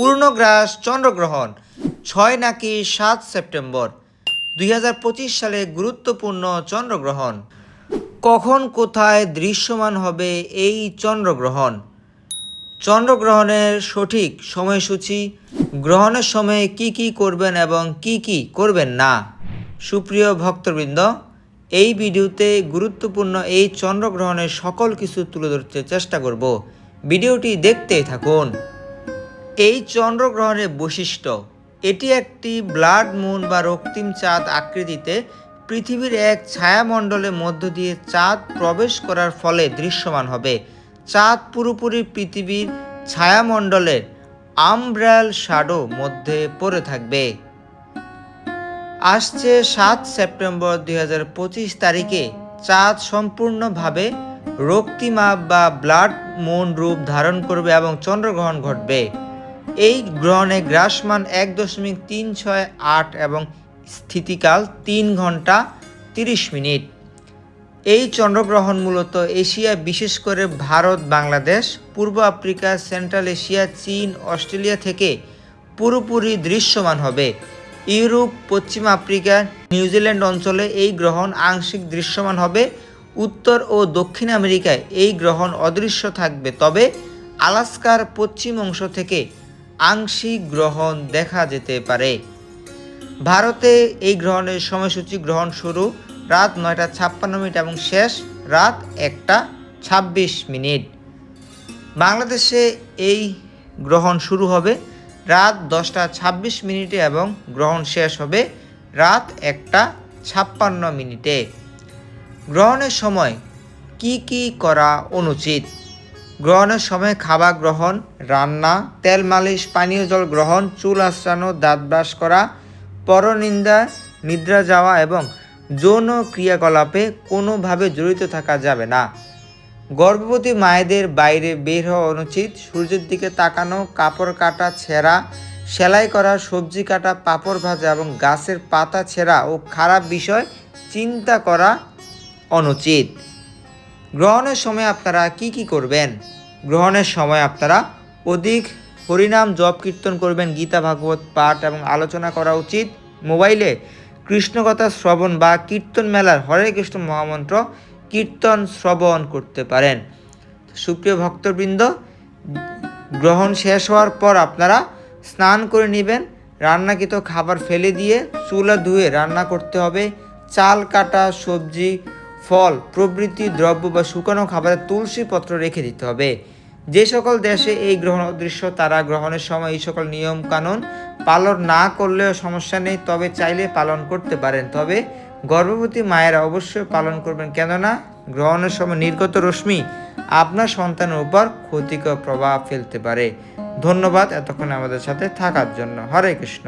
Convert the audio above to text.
পূর্ণগ্রাস চন্দ্রগ্রহণ, ছয় নাকি সাত সেপ্টেম্বর, দুই হাজার পঁচিশ সালে গুরুত্বপূর্ণ চন্দ্রগ্রহণ। কখন কোথায় দৃশ্যমান হবে এই চন্দ্রগ্রহণ? চন্দ্রগ্রহণের সঠিক সময়সূচি, গ্রহণের সময়ে কি কি করবেন এবং কি কি করবেন না? সুপ্রিয় ভক্তবৃন্দ, এই ভিডিওতে গুরুত্বপূর্ণ এই চন্দ্রগ্রহণের সকল কিছু তুলে ধরতে চেষ্টা করব। ভিডিওটি দেখতে থাকুন। এই চন্দ্রগ্রহণের বৈশিষ্ট্য, এটি একটি ব্লাড মুন বা রক্তিম চাঁদ আকৃতিতে পৃথিবীর এক ছায়ামণ্ডলের মধ্য দিয়ে চাঁদ প্রবেশ করার ফলে দৃশ্যমান হবে। চাঁদ পুরোপুরি পৃথিবীর ছায়ামণ্ডলের আমব্রাল শ্যাডো মধ্যে পড়ে থাকবে। আসছে সাত সেপ্টেম্বর দু হাজার পঁচিশ তারিখে চাঁদ সম্পূর্ণভাবে রক্তিমা বা ব্লাড মুন রূপ ধারণ করবে এবং চন্দ্রগ্রহণ ঘটবে। এই গ্রহণে গ্রাসমান এক দশমিক তিন ছয় আট এবং স্থিতিকাল তিন ঘণ্টা তিরিশ মিনিট। এই চন্দ্রগ্রহণ মূলত এশিয়া, বিশেষ করে ভারত, বাংলাদেশ, পূর্ব আফ্রিকা, সেন্ট্রাল এশিয়া, চীন, অস্ট্রেলিয়া থেকে পুরোপুরি দৃশ্যমান হবে। ইউরোপ, পশ্চিম আফ্রিকা, নিউজিল্যান্ড অঞ্চলে এই গ্রহণ আংশিক দৃশ্যমান হবে। উত্তর ও দক্ষিণ আমেরিকায় এই গ্রহণ অদৃশ্য থাকবে। তবে আলাস্কার পশ্চিম অংশ থেকে আংশিক গ্রহণ দেখা যেতে পারে। ভারতে এই গ্রহণের সময়সূচি গ্রহণ শুরু রাত নয়টা ছাপ্পান্ন মিনিট এবং শেষ রাত একটা ছাব্বিশ মিনিট। বাংলাদেশে এই গ্রহণ শুরু হবে রাত দশটা ছাব্বিশ মিনিটে এবং গ্রহণ শেষ হবে রাত একটা ছাপ্পান্ন মিনিটে। গ্রহণের সময় কি কি করা অনুচিত? গ্রহণের সময় খাবার গ্রহণ, রান্না, তেল মালিশ, পানীয় জল গ্রহণ, চুল আশ্রানো দাঁত ব্রাশ করা, পরনিন্দা, নিদ্রা যাওয়া এবং যৌন ক্রিয়াকলাপে কোনোভাবে জড়িত থাকা যাবে না। গর্ভবতী মায়েদের বাইরে বের হওয়া অনুচিত। সূর্যের দিকে তাকানো, কাপড় কাটা, ছেঁড়া, সেলাই করা, সবজি কাটা, পাপড় ভাজা এবং গাছের পাতা ছেঁড়া ও খারাপ বিষয় চিন্তা করা অনুচিত। গ্রহণের সময় আপনারা কি কি করবেন? গ্রহণের সময় আপনারা অধিক হরিনাম জপ কীর্তন করবেন, গীতা, ভাগবত পাঠ এবং আলোচনা করা উচিত। মোবাইলে কৃষ্ণকথা শ্রবণ বা কীর্তন মেলার হরে কৃষ্ণ মহামন্ত্র কীর্তন শ্রবণ করতে পারেন। সুপ্রিয় ভক্তবৃন্দ, গ্রহণ শেষ হওয়ার পর আপনারা স্নান করে নেবেন, রান্নাকৃত খাবার ফেলে দিয়ে চুলা ধুয়ে রান্না করতে হবে, চাল, কাটা, সবজি ফল, প্রভৃতি দ্রব্য বা শুকানো খাবারে তুলসী পত্র রেখে দিতে হবে। যে সকল দেশে এই গ্রহণ অদৃশ্য তারা গ্রহণের সময় এই সকল নিয়ম কানুন পালন না করলেও সমস্যা নেই, তবে চাইলে পালন করতে পারেন। তবে গর্ভবতী মায়েরা অবশ্যই পালন করবেন, কেননা গ্রহণের সময় নির্গত রশ্মি আপনার সন্তানের উপর ক্ষতিকর প্রভাব ফেলতে পারে। ধন্যবাদ এতক্ষণ আমাদের সাথে থাকার জন্য। হরে কৃষ্ণ।